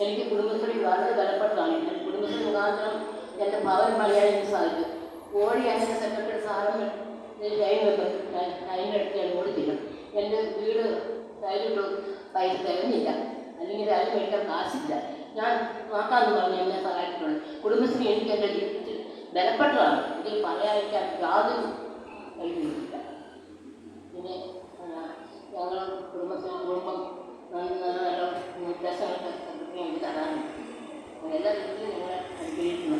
എനിക്ക് കുടുംബശ്രീ വളരെ ബലപ്പെട്ടതാണ് എന്റെ കുടുംബശ്രീ മുഖാന്തരം എന്റെ ഭവൻ പണിയാൻ എനിക്ക് സാധിക്കും ഓടി എന്റെ സെക്രട്ടറി സാധനം ലൈൻ വെക്കും ലൈനെടുത്ത് ഞാൻ ഓടിച്ചില്ല എന്റെ വീട് ടൈലിട്ട് പൈസ തികഞ്ഞില്ല അല്ലെങ്കിൽ അതിന് മേടിക്കാൻ കാശില്ല ഞാൻ നോക്കാമെന്ന് പറഞ്ഞു എന്നെ സഹായിച്ചിട്ടുണ്ട് കുടുംബശ്രീ എനിക്ക് എന്റെ ബലപ്പെട്ടതാണ്. ഇതിൽ പറയാൻ എനിക്ക് യാതൊരു കഴിയുന്നില്ല പിന്നെ ഞങ്ങൾ കുടുംബത്തിന് കുടുംബം നല്ല നിർദ്ദേശങ്ങളൊക്കെ തരാറുണ്ട്. അങ്ങനെ എല്ലാ രീതിയിലും ഞങ്ങളെ അനുഗ്രഹിക്കുന്നു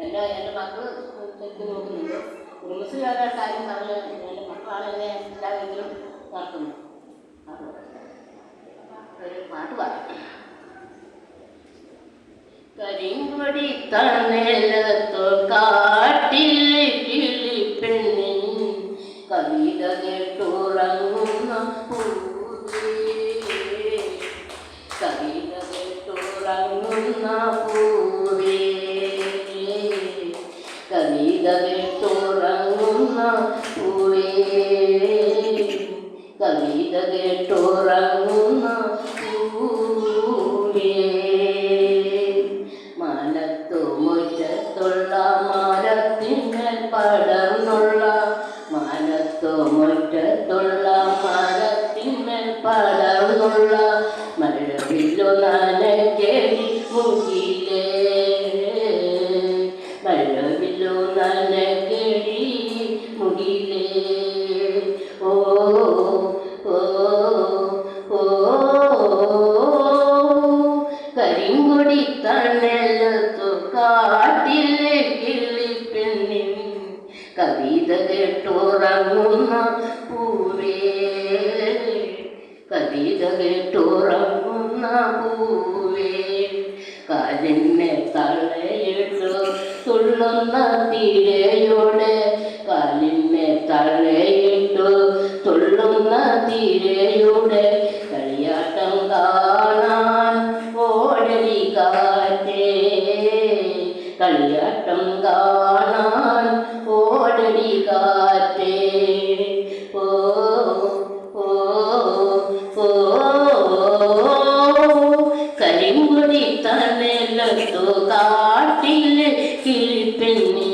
എന്റെ എന്റെ മക്കൾ ശരിക്കും നോക്കുന്നുണ്ട്. കുടുംബശ്രീകാരുടെ കാര്യം പറഞ്ഞ് എന്റെ മക്കളാണ് എന്നെ എല്ലാ രീതിയിലും നടത്തുന്നത്. അപ്പോൾ ഒരു പാട്ട് പാടാം കരിങ്കൊടി തണലത്തോ കാട്ടിൽ കിളിപ്പെണ്ണിൻ കവിത കേട്ടുറങ്ങുന്ന പൂവേ. കവിത കേട്ടുറങ്ങുന്ന പൂവേ. കവിത കേട്ടുറങ്ങുന്ന പൂവേ. കവിത കേട്ടുറങ്ങുന്ന പടർന്നുള്ള മാനത്തോ മുറ്റത്തുള്ള മരത്തിന്മേൽ പടർന്നുള്ള മഴവില്ലു നനകേടി മുഖിലേ മഴവില്ലു നനകേടി മുഖിലേ ഓ ഓ ഓ കരിങ്കൊടി തണലത്തു കാട്ടിലെ കിളിപ്പെണ്ണിൻ കവിത കേട്ടുറങ്ങുന്ന പൂവേ കവിത കേട്ടുറങ്ങുന്ന പൂവേ കാലിനെ തളയിട്ടു തുള്ളുന്ന തീരയോടെ കാലിനെ തളയിട്ടു തുള്ളുന്ന തിരയുടെ തണലത്തു കാട്ടിലെ കിളിപ്പെണ്ണി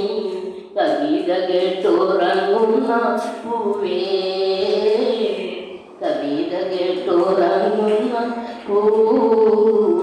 കവിത കേട്ടുറങ്ങുന്ന പൂവേ കവിത കേട്ടുറങ്ങുന്ന പൂവേ